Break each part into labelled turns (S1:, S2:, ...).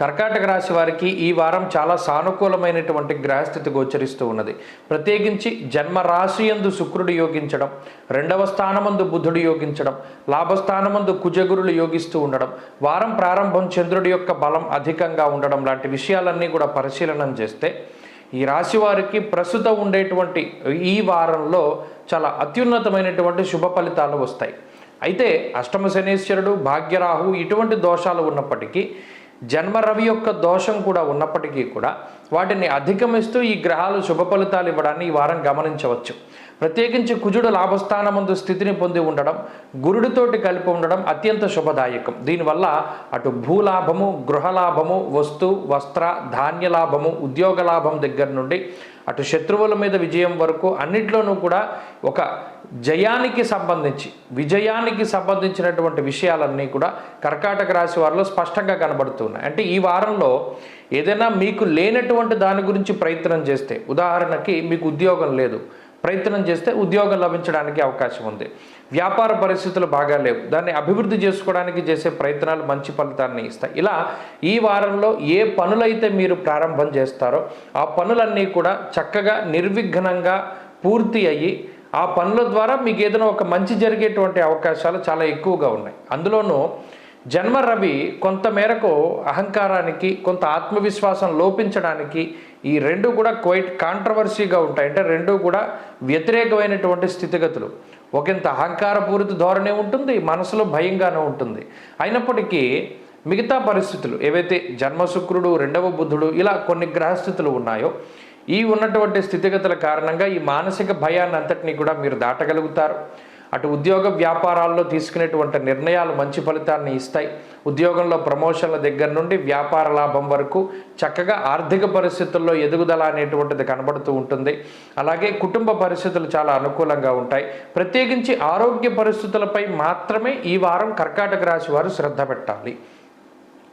S1: కర్కాటక రాశి వారికి ఈ వారం చాలా సానుకూలమైనటువంటి గ్రహస్థితి గోచరిస్తూ ఉన్నది. ప్రత్యేకించి జన్మ రాశి యందు శుక్రుడు యోగించడం రెండవ స్థానమందు బుధుడు యోగించడం లాభస్థానమందు కుజగురులు యోగిస్తూ ఉండడం వారం ప్రారంభం చంద్రుడి యొక్క బలం అధికంగా ఉండడం లాంటి విషయాలన్నీ కూడా పరిశీలనం చేస్తే ఈ రాశి వారికి ప్రస్తుతం ఉండేటువంటి ఈ వారంలో చాలా అత్యున్నతమైనటువంటి శుభ ఫలితాలు వస్తాయి. అయితే అష్టమ శనీశ్వరుడు భాగ్యరాహు ఇటువంటి దోషాలు ఉన్నప్పటికీ జన్మ రవి యొక్క దోషం కూడా ఉన్నప్పటికీ కూడా వాటిని అధిగమిస్తూ ఈ గ్రహాలు శుభ ఫలితాలు ఇవ్వడాన్ని ఈ వారం గమనించవచ్చు. ప్రత్యేకించి కుజుడు లాభస్థానమందు స్థితిని పొంది ఉండడం గురుడితోటి కలిపి ఉండడం అత్యంత శుభదాయకం. దీనివల్ల అటు భూలాభము గృహలాభము వస్తు వస్త్ర ధాన్య లాభము ఉద్యోగ లాభం దగ్గర నుండి అటు శత్రువుల మీద విజయం వరకు అన్నిట్లోనూ కూడా ఒక జయానికి సంబంధించి విజయానికి సంబంధించినటువంటి విషయాలన్నీ కూడా కర్కాటక రాశి వారిలో స్పష్టంగా కనబడుతున్నాయి. అంటే ఈ వారంలో ఏదైనా మీకు లేనటువంటి దాని గురించి ప్రయత్నం చేస్తే ఉదాహరణకి మీకు ఉద్యోగం లేదు ప్రయత్నం చేస్తే ఉద్యోగం లభించడానికి అవకాశం ఉంది. వ్యాపార పరిస్థితులు బాగా లేవు దాన్ని అభివృద్ధి చేసుకోవడానికి చేసే ప్రయత్నాలు మంచి ఫలితాన్ని ఇస్తాయి. ఇలా ఈ వారంలో ఏ పనులైతే మీరు ప్రారంభం చేస్తారో ఆ పనులన్నీ కూడా చక్కగా నిర్విఘ్నంగా పూర్తి అయ్యి ఆ పనుల ద్వారా మీకు ఏదైనా ఒక మంచి జరిగేటువంటి అవకాశాలు చాలా ఎక్కువగా ఉన్నాయి. అందులోనూ జన్మ రవి కొంత మేరకు అహంకారానికి కొంత ఆత్మవిశ్వాసం లోపించడానికి ఈ రెండు కూడా క్వైట్ కాంట్రవర్సీగా ఉంటాయి. అంటే రెండు కూడా వ్యతిరేకమైనటువంటి స్థితిగతులు. ఒకంత అహంకారపూరిత ధోరణి ఉంటుంది మనసులో భయంగానే ఉంటుంది. అయినప్పటికీ మిగతా పరిస్థితులు ఏవైతే జన్మశుక్రుడు రెండవ బుద్ధుడు ఇలా కొన్ని గ్రహస్థితులు ఉన్నాయో ఈ ఉన్నటువంటి స్థితిగతుల కారణంగా ఈ మానసిక భయాన్ని అంతటినీ కూడా మీరు దాటగలుగుతారు. అటు ఉద్యోగ వ్యాపారాల్లో తీసుకునేటువంటి నిర్ణయాలు మంచి ఫలితాన్ని ఇస్తాయి. ఉద్యోగంలో ప్రమోషన్ల దగ్గర నుండి వ్యాపార లాభం వరకు చక్కగా ఆర్థిక పరిస్థితుల్లో ఎదుగుదల అనేటువంటిది కనబడుతూ ఉంటుంది. అలాగే కుటుంబ పరిస్థితులు చాలా అనుకూలంగా ఉంటాయి. ప్రత్యేకించి ఆరోగ్య పరిస్థితులపై మాత్రమే ఈ వారం కర్కాటక రాశి వారు శ్రద్ధ పెట్టాలి.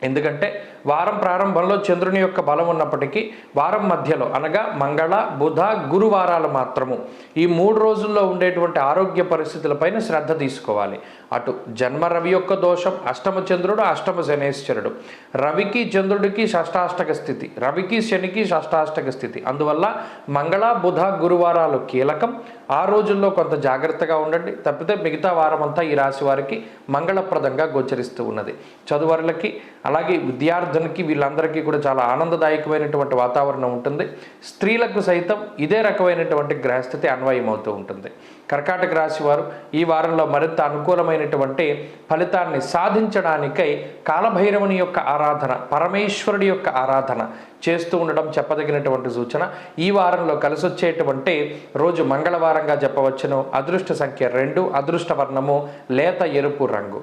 S1: ఎందుకంటే వారం ప్రారంభంలో చంద్రుని యొక్క బలం ఉన్నప్పటికీ వారం మధ్యలో అనగా మంగళ బుధ గురువారాలు మాత్రము ఈ మూడు రోజుల్లో ఉండేటువంటి ఆరోగ్య పరిస్థితులపైన శ్రద్ధ తీసుకోవాలి. అటు జన్మ రవి యొక్క దోషం అష్టమ చంద్రుడు అష్టమ శనేశ్వరుడు. రవికి చంద్రుడికి షష్టాష్టక స్థితి రవికి శనికి షష్టాష్టక స్థితి. అందువల్ల మంగళ బుధ గురువారాలు కీలకం. ఆ రోజుల్లో కొంత జాగ్రత్తగా ఉండండి. తప్పితే మిగతా వారం అంతా ఈ రాశి వారికి మంగళప్రదంగా గోచరిస్తూ ఉన్నది. చదువరులకి అలాగే విద్యార్థునికి వీళ్ళందరికీ కూడా చాలా ఆనందదాయకమైనటువంటి వాతావరణం ఉంటుంది. స్త్రీలకు సైతం ఇదే రకమైనటువంటి గ్రహస్థితి అన్వయమవుతూ ఉంటుంది. కర్కాటక రాశి వారు ఈ వారంలో మరింత అనుకూలమైనటువంటి ఫలితాన్ని సాధించడానికై కాలభైరవుని యొక్క ఆరాధన పరమేశ్వరుడి యొక్క ఆరాధన చేస్తూ ఉండడం చెప్పదగినటువంటి సూచన. ఈ వారంలో కలిసొచ్చేటువంటి రోజు మంగళవారంగా చెప్పవచ్చును. అదృష్ట సంఖ్య రెండు అదృష్ట వర్ణము లేత ఎరుపు రంగు.